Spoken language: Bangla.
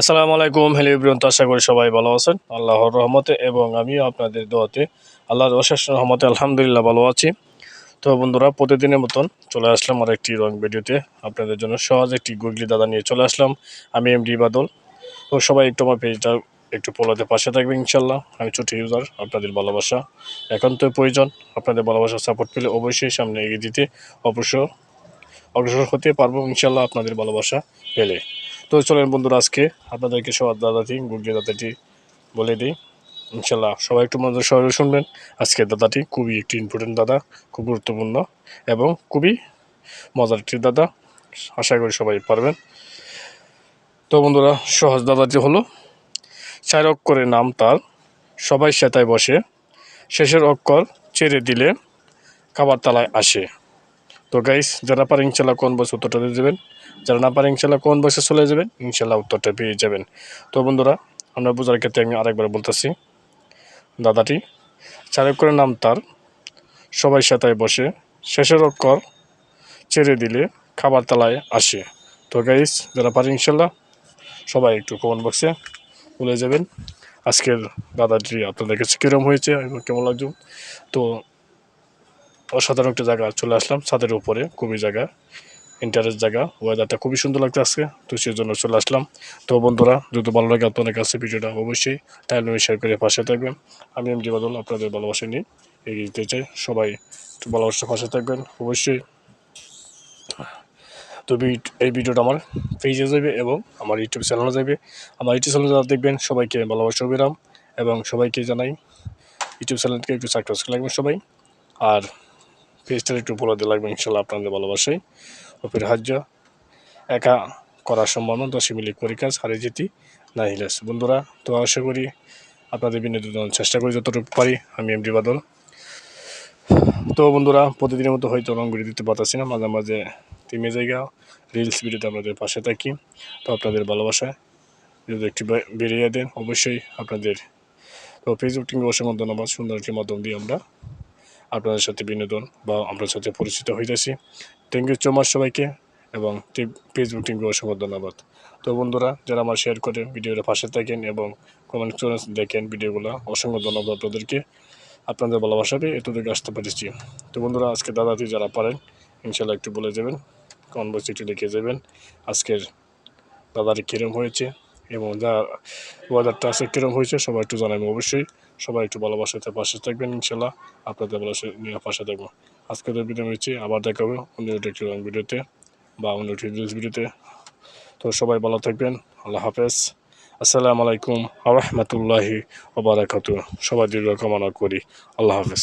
আসসালামু আলাইকুম। হ্যালো ইব্রিয়ন আশা করি সবাই ভালো আছেন। আল্লাহর রহমতে এবং আমিও আপনাদের দোয়াতে আল্লাহর অশেষ রহমতে আলহামদুলিল্লাহ ভালো আছি। তো বন্ধুরা, প্রতিদিনের মতন চলে আসলাম আর একটি রং ভিডিওতে। আপনাদের জন্য সহজ একটি গুগলি দাদা নিয়ে চলে আসলাম। আমি এমডি বাদল। তো সবাই একটু আমার পেজটা একটু পোলাতে পাশে থাকবে ইনশাল্লাহ আমি ছোটো ইউজার, আপনাদের ভালোবাসা এখন তো প্রয়োজন। আপনাদের ভালোবাসা সাপোর্ট পেলে অবশ্যই সামনে এগিয়ে দিতে অবশ্য অগ্রসর হতে পারব ইনশাল্লাহ আপনাদের ভালোবাসা পেলে। তো চলেন বন্ধুরা, আজকে আপনাদেরকে সবার দাদাটি গুগলি দাদাটি বলে দিই। ইনশাল্লাহ সবাই একটু মজার সহজে শুনবেন। আজকে দাদাটি খুবই একটি ইম্পর্টেন্ট দাদা, খুব গুরুত্বপূর্ণ এবং খুবই মজার একটি দাদা। আশা করি সবাই পারবেন। তো বন্ধুরা, সহজ দাদাটি হলো চার অক্ষরের নাম তার, সবাই সেতায় বসে, শেষের অক্ষর ছেড়ে দিলে খাবার তালায় আসে। তো গাইস যারা পারে ইনশাল্লাহ কোন বয়সে উত্তরটা দিয়ে দেবেন। যারা না পারে ইনশাল্লাহ কোন বয়সে চলে যাবেন, ইনশাল্লাহ উত্তরটা পেয়ে যাবেন। তো বন্ধুরা, আমরা বোঝার ক্ষেত্রে আমি আরেকবার বলতেছি। দাদাটি, চার করে নাম তার। সবাই সাথে বসে, শেষের অক্ষর ছেড়ে দিলে খাবার তালায় আসে। তো গাইস যারা পারে ইনশাল্লাহ সবাই একটু কমেন্ট বক্সে বলে যাবেন। আজকের দাদাটি আপনাদের কাছে কীরকম হয়েছে এবং কেমন লাগছে? তো অসাধারণ একটা জায়গা, চলে আসলাম ছাদের উপরে, খুবই জায়গা ইন্টারেস্ট জায়গা ওয়েদারটা খুবই সুন্দর লাগতে আজকে, তো সেই জন্য চলে আসলাম। তো বন্ধুরা, যদি ভালো লাগে আপনাদের কাছে ভিডিওটা অবশ্যই টাইম শেয়ার করে পাশে থাকবেন। আমি এম বাদল, আপনাদের ভালোবাসা নিয়ে এগিয়ে দিতে চাই সবাই একটু ভালোবাসা পাশে থাকবেন, অবশ্যই। তো এই ভিডিওটা আমার পেজে যাবে এবং আমার ইউটিউব চ্যানেলে যাবে। আমার ইউটিউব চ্যানেল যারা দেখবেন, সবাইকে ভালোবাসা অবিরাম এবং সবাইকে জানাই ইউটিউব চ্যানেলকে একটু সাবস্ক্রাইব লাগবে সবাই। আর পেজটা একটু দিয়ে লাগবে, ইনশাল্লাহ আপনাদের ভালোবাসাই ওপের হাজ্য, একা করা সম্ভব না দশে মিলে করি হারিয়ে না হিলাস বন্ধুরা, তো আশা করি আপনাদের বিনোদন চেষ্টা করি, যতটুকু পারি, আমি এমডি বাদল। তো বন্ধুরা, প্রতিদিনের মতো হয়তো রঙগুলি দিতে পারতেছি না, মাঝে মাঝে তিমে জায়গা রিলস ভিডিওতে আপনাদের পাশে থাকি। তো আপনাদের ভালোবাসায় যদি একটি বেরিয়ে দেন, অবশ্যই আপনাদের তো ফেসবুক টিমকে অসংখ্য ধন্যবাদ সুন্দর একটি মাধ্যম দিয়ে আমরা। আপনাদের সাথে বিনোদন বা আপনার সাথে পরিচিত হইতেছি। থ্যাংক ইউ সো মাচ সবাইকে এবং ফেসবুক টিমকে অসংখ্য ধন্যবাদ। তো বন্ধুরা, যারা আমার শেয়ার করে ভিডিওটা পাশে থাকেন এবং কমেন্ট করে দেখেন ভিডিওগুলো, অসংখ্য ধন্যবাদ আপনাদেরকে। আপনাদের ভালোবাসাবে এতটুকু আসতে পেরেছি। তো বন্ধুরা, আজকে দাদাটি যারা পারেন ইনশাল্লাহ একটু বলে যাবেন কমেন্ট বক্সে একটু লিখে যাবেন আজকের দাদাটি কীরম হয়েছে এবং যা ওয়েদারটা আছে কীরকম হয়েছে সবাই একটু জানাবেন অবশ্যই। সবাই একটু ভালোবাসাতে পাশে থাকবেন ইনশাল্লাহ। আপনাদের ভালোবাসা নিয়ে পাশে থাকব। আজকে তো ভিডিও মিলছি আবার দেখা হবে অন্য একটি রং ভিডিওতে বা অন্য একটি রিলস ভিডিওতে তো। সবাই ভালো থাকবেন, আল্লাহ হাফেজ। আসসালামু আলাইকুম আহমতুল্লাহি ওবরাকাতু সবাই দীর্ঘ কামনা করি। আল্লাহ হাফেজ।